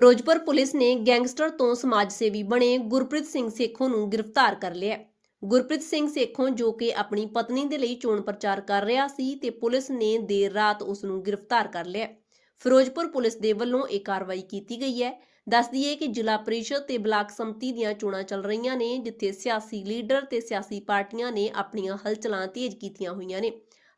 Firozpur police ਨੇ gangster ਤੋਂ ਸਮਾਜ ਸੇਵੀ ਬਣੇ ਗੁਰਪ੍ਰੀਤ ਸਿੰਘ ਸੇਖੋਂ ਨੂੰ ਗ੍ਰਿਫਤਾਰ ਕਰ ਲਿਆ ਗੁਰਪ੍ਰੀਤ ਸਿੰਘ ਸੇਖੋਂ ਜੋ ਕਿ ਆਪਣੀ ਪਤਨੀ ਦੇ ਲਈ ਚੋਣ ਪ੍ਰਚਾਰ ਕਰ ਰਿਹਾ ਸੀ ਤੇ ਪੁਲਿਸ ਨੇ ਦੇਰ ਰਾਤ ਉਸ ਨੂੰ ਗ੍ਰਿਫਤਾਰ ਕਰ ਲਿਆ ਫਿਰੋਜ਼ਪੁਰ ਪੁਲਿਸ ਦੇ ਵੱਲੋਂ ਇਹ ਕਾਰਵਾਈ ਕੀਤੀ ਗਈ ਹੈ। ਦੱਸ ਦਈਏ ਕਿ ਜ਼ਿਲ੍ਹਾ ਪ੍ਰੀਸ਼ਦ ਤੇ ਬਲਾਕ ਸੰਮਤੀ ਦੀਆਂ ਚੋਣਾਂ ਚੱਲ ਰਹੀਆਂ ਨੇ, ਜਿੱਥੇ ਸਿਆਸੀ ਲੀਡਰ ਤੇ ਸਿਆਸੀ ਪਾਰਟੀਆਂ ਨੇ ਆਪਣੀਆਂ ਹਲਚਲਾਂ ਤੇਜ਼ ਕੀਤੀਆਂ ਹੋਈਆਂ ਨੇ।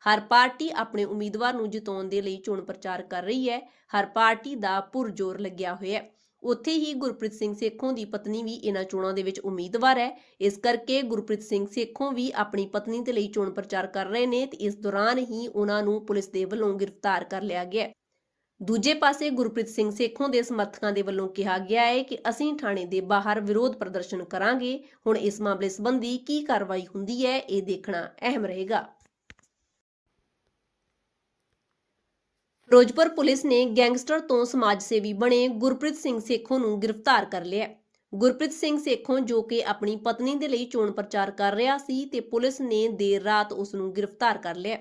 ਹਰ ਪਾਰਟੀ ਆਪਣੇ ਉਮੀਦਵਾਰ ਨੂੰ ਜਿਤਾਉਣ ਦੇ ਲਈ ਚੋਣ ਪ੍ਰਚਾਰ ਕਰ ਰਹੀ ਹੈ। ਹਰ ਪਾਰਟੀ ਦਾ ਪੁਰਜ਼ੋਰ ਲੱਗਿਆ ਹੋਇਆ ਹੈ। ਉੱਥੇ ਹੀ ਗੁਰਪ੍ਰੀਤ ਸਿੰਘ ਸੇਖੋਂ ਦੀ ਪਤਨੀ ਵੀ ਇਹਨਾਂ ਚੋਣਾਂ ਦੇ ਵਿੱਚ ਉਮੀਦਵਾਰ ਹੈ। ਇਸ ਕਰਕੇ ਗੁਰਪ੍ਰੀਤ ਸਿੰਘ ਸੇਖੋਂ ਵੀ ਆਪਣੀ ਪਤਨੀ ਦੇ ਲਈ ਚੋਣ ਪ੍ਰਚਾਰ ਕਰ ਰਹੇ ਨੇ ਤੇ ਇਸ ਦੌਰਾਨ ਹੀ ਉਹਨਾਂ ਨੂੰ ਪੁਲਿਸ ਦੇ ਵੱਲੋਂ ਗ੍ਰਿਫਤਾਰ ਕਰ ਲਿਆ ਗਿਆ ਦੂਜੇ ਪਾਸੇ ਗੁਰਪ੍ਰੀਤ ਸਿੰਘ ਸੇਖੋਂ ਦੇ ਸਮਰਥਕਾਂ ਦੇ ਵੱਲੋਂ ਕਿਹਾ ਗਿਆ ਹੈ ਕਿ ਅਸੀਂ ਥਾਣੇ ਦੇ ਬਾਹਰ ਵਿਰੋਧ ਪ੍ਰਦਰਸ਼ਨ ਕਰਾਂਗੇ। ਹੁਣ ਇਸ ਮਾਮਲੇ ਸੰਬੰਧੀ ਕੀ ਕਾਰਵਾਈ ਹੁੰਦੀ ਹੈ, ਇਹ ਦੇਖਣਾ ਅਹਿਮ ਰਹੇਗਾ। ਫਿਰੋਜ਼ਪੁਰ ਪੁਲਿਸ ਨੇ ਗੈਂਗਸਟਰ ਤੋਂ ਸਮਾਜ ਸੇਵੀ ਬਣੇ ਗੁਰਪ੍ਰੀਤ ਸਿੰਘ ਸੇਖੋਂ ਨੂੰ ਗ੍ਰਿਫਤਾਰ ਕਰ ਲਿਆ ਗੁਰਪ੍ਰੀਤ ਸਿੰਘ ਸੇਖੋਂ ਜੋ ਕਿ ਆਪਣੀ ਪਤਨੀ ਦੇ ਲਈ ਚੋਣ ਪ੍ਰਚਾਰ ਕਰ ਰਿਹਾ ਸੀ ਤੇ ਪੁਲਿਸ ਨੇ ਦੇਰ ਰਾਤ ਉਸ ਨੂੰ ਗ੍ਰਿਫਤਾਰ ਕਰ ਲਿਆ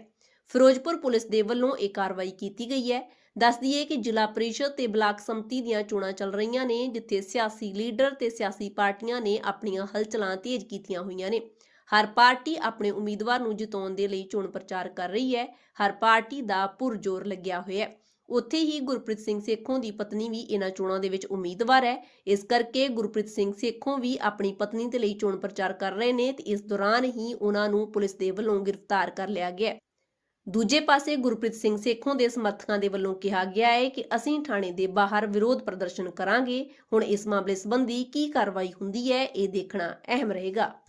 ਫਿਰੋਜ਼ਪੁਰ ਪੁਲਿਸ ਦੇ ਵੱਲੋਂ ਇਹ ਕਾਰਵਾਈ ਕੀਤੀ ਗਈ ਹੈ। ਦੱਸ ਦਈਏ ਕਿ ਜ਼ਿਲ੍ਹਾ ਪ੍ਰੀਸ਼ਦ ਤੇ ਬਲਾਕ ਸੰਮਤੀ ਦੀਆਂ ਚੋਣਾਂ ਚੱਲ ਰਹੀਆਂ ਨੇ, ਜਿੱਥੇ ਸਿਆਸੀ ਲੀਡਰ ਤੇ ਸਿਆਸੀ ਪਾਰਟੀਆਂ ਨੇ ਆਪਣੀਆਂ ਹਲਚਲਾਂ ਤੇਜ਼ ਕੀਤੀਆਂ ਹੋਈਆਂ ਨੇ। ਹਰ ਪਾਰਟੀ ਆਪਣੇ ਉਮੀਦਵਾਰ ਨੂੰ ਜਿਤਾਉਣ ਦੇ ਲਈ ਚੋਣ ਪ੍ਰਚਾਰ ਕਰ ਰਹੀ ਹੈ। ਹਰ ਪਾਰਟੀ ਦਾ ਪੁਰਜ਼ੋਰ ਲੱਗਿਆ ਹੋਇਆ ਹੈ। ਉੱਥੇ ਹੀ ਗੁਰਪ੍ਰੀਤ ਸਿੰਘ ਸੇਖੋਂ ਦੀ ਪਤਨੀ ਵੀ ਇਹਨਾਂ ਚੋਣਾਂ ਦੇ ਵਿੱਚ ਉਮੀਦਵਾਰ ਹੈ। ਇਸ ਕਰਕੇ ਗੁਰਪ੍ਰੀਤ ਸਿੰਘ ਸੇਖੋਂ ਵੀ ਆਪਣੀ ਪਤਨੀ ਦੇ ਲਈ ਚੋਣ ਪ੍ਰਚਾਰ ਕਰ ਰਹੇ ਨੇ ਤੇ ਇਸ ਦੌਰਾਨ ਹੀ ਉਹਨਾਂ ਨੂੰ ਪੁਲਿਸ ਦੇ ਵੱਲੋਂ ਗ੍ਰਿਫਤਾਰ ਕਰ ਲਿਆ ਗਿਆ ਦੂਜੇ ਪਾਸੇ ਗੁਰਪ੍ਰੀਤ ਸਿੰਘ ਸੇਖੋਂ ਦੇ ਸਮਰਥਕਾਂ ਦੇ ਵੱਲੋਂ ਕਿਹਾ ਗਿਆ ਹੈ ਕਿ ਅਸੀਂ ਥਾਣੇ ਦੇ ਬਾਹਰ ਵਿਰੋਧ ਪ੍ਰਦਰਸ਼ਨ ਕਰਾਂਗੇ। ਹੁਣ ਇਸ ਮਾਮਲੇ ਸੰਬੰਧੀ ਕੀ ਕਾਰਵਾਈ ਹੁੰਦੀ ਹੈ, ਇਹ ਦੇਖਣਾ ਅਹਿਮ ਰਹੇਗਾ।